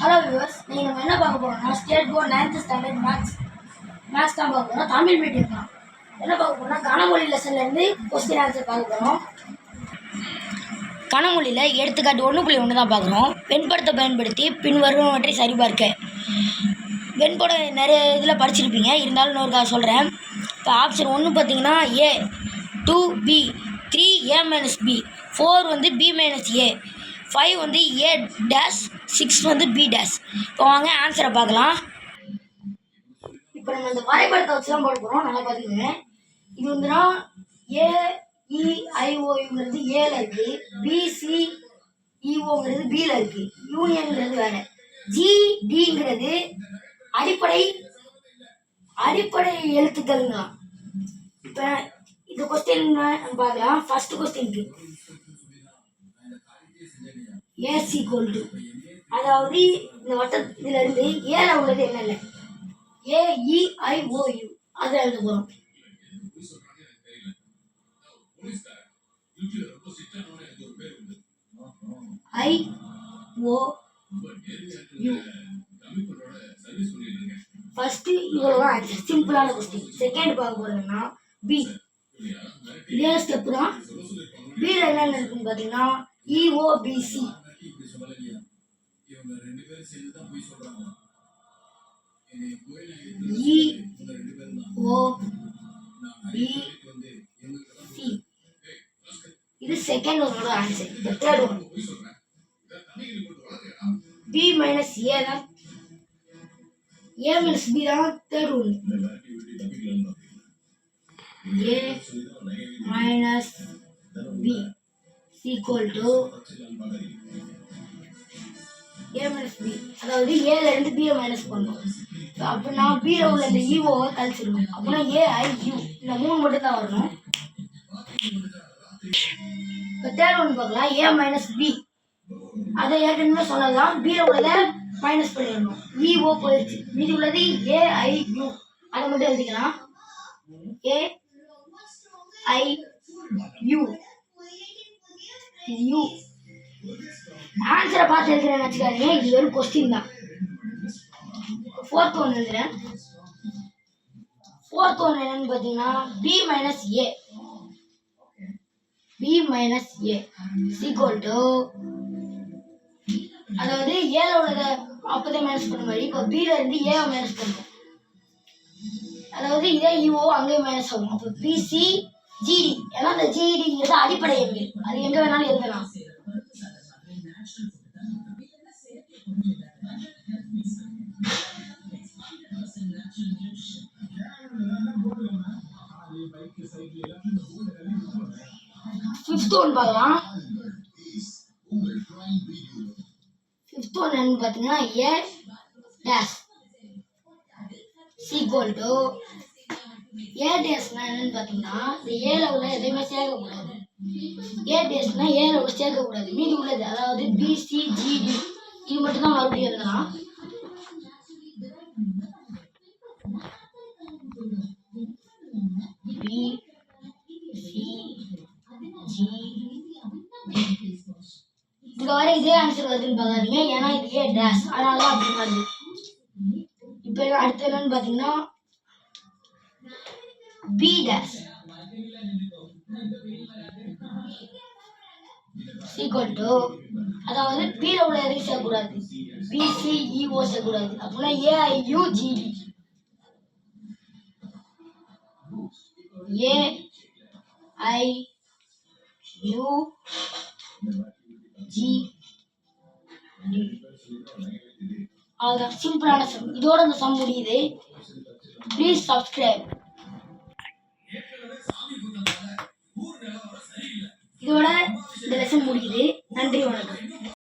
Hello viewers நீங்கள் நம்ம என்ன பார்க்க போகிறோம்னா state board ninth standard maths maths தான் பார்க்க போகிறோம் தமிழ் மீடியம் தான். என்ன பார்க்க போகிறோம்னா கனமொழி லெசன்லேருந்து கொஸ்டின் ஆன்சர் பார்க்க போகிறோம் கனமொழியில் எடுத்துக்காட்டு ஒன்று புள்ளி ஒன்று தான் பார்க்குறோம். வெண்படத்தை பயன்படுத்தி பின்வருவனவற்றை சரிபார்க்க. வெண்பட நிறைய இதில் படிச்சிருப்பீங்க. இருந்தாலும் இன்னொருக்கா சொல்கிறேன் இப்போ ஆப்ஷன் ஒன்று பார்த்தீங்கன்னா A two B three A minus B four வந்து பி மைனஸ் ஏ ஃபைவ் வந்து ஏ டேஷ் சிக்ஸ் வந்து பி டேஷ் இப்போ வாங்க ஆன்சரை பார்க்கலாம். இப்போ நம்ம இந்த வரைபடத்தை வச்சு தான் போட போகிறோம் நல்லா பார்த்துக்கோங்க இது வந்துன்னா ஏஇஐஓயுங்கிறது e, ஏல இருக்கு. பிசிஇஓங்கிறது e, பியில் இருக்கு. யூனியன்கிறது வேற. ஜிடிங்கிறது அடிப்படை அடிப்படை எழுத்துக்கள்ங்களாம் இப்போ இந்த கொஸ்டின் பார்க்கலாம்? ஃபர்ஸ்ட் கொஸ்டின் ஏசி கோல்டு. அதாவது இந்த வட்டத்துல இருந்து ஏல உள்ளது என்னென்ன இல்லை? A E I O U அதை எழுத போகிறோம் ஐ ஓ யூ ஃபர்ஸ்ட் இவ்வளோ ஆன்சர் சிம்பிளான கொஸ்டின் செகண்ட் பார்க்க போறதுன்னா பி இதே ஸ்டெப் தான். பியில் என்னென்ன இருக்குன்னு பார்த்தீங்கன்னா E E O P C E O P C. இது செகண்ட் ஒன்னோட ஆன்சர் இந்த third one B minus A தான். ஏ மைனஸ் பி தான் third one A minus B equal to அதாவது ஏல இருந்து பியை மைனஸ் பண்ணணும். So, அப்படின்னா பியில் உள்ள இந்த இஓவை கழிச்சிடணும் அப்படின்னா ஏ ஐ யூ இந்த மூணு மட்டும் தான் வரணும். இப்போ தேர்ட் ஒன்று பார்க்கலாம். ஏ மைனஸ் பி அதை ஏற்கனவே சொல்லலாம் பியில் உள்ளதை மைனஸ் பண்ணிடணும். இஓ போயிடுச்சு மீதி உள்ளது ஏ ஐ யூ அதை மட்டும் எழுதிக்கலாம். ஏ ஐ யூ யூ ஆன்சரை பார்த்து எழுதுறேன்னு வச்சுக்காதீங்க. இது வெறும் கொஸ்டின் தான். ஃபோர்த் ஒன் எழுதுறேன். ஃபோர்த் ஒன் என்னன்னு பார்த்தீங்கன்னா B minus A B minus A is equal to அதாவது ஏல உள்ளத அப்போதே மைனஸ் பண்ண மாதிரி. இப்போ பில இருந்து ஏவை மைனஸ் பண்ணுவோம். அதாவது இதே e, இஓ அங்கேயும் மைனஸ் ஆகும். அப்போ பிசி ஜிடி ஏன்னா அந்த ஜிடிங்கிறது அடிப்படை எண்கள். அது எங்கே வேணாலும் எழுதலாம். ஃபிஃப்த் ஒன் பார்க்கலாம் ஃபிஃப்த் ஒன் என்னன்னு பார்த்தீங்கன்னா A dash is equal to A டேஸ்னா என்னன்னு பார்த்தீங்கன்னா இந்த ஏல உள்ள எதையுமே சேர்க்கக்கூடாது. ஏ டேஸ்னா ஏல உள்ள சேர்க்கக்கூடாது. மீதி உள்ளது அதாவது பிசி இது மட்டும் தான் மறுபடியும் எழுதலாம். இதுக்கு வர இதே ஆன்சர் வருதுன்னு பார்க்காதீங்க. ஏன்னா இது ஏ டேஷ் அதனால தான் அப்படி வருது இப்போ அடுத்து என்னன்னு பார்த்தீங்கன்னா பி டேஷ் சீக்வல் டு அதாவது பியில் உள்ள எதையும் சேர்க்கக்கூடாது. B C E O e, சேர்க்கக்கூடாது. அப்படின்னா A I U G D A I A I U G D அவ்வளோதான் சிம்பிளான சம் இதோட அந்த சம் முடியுது. ப்ளீஸ் சப்ஸ்கிரைப் இதோட இந்த லெசன் முடியுது.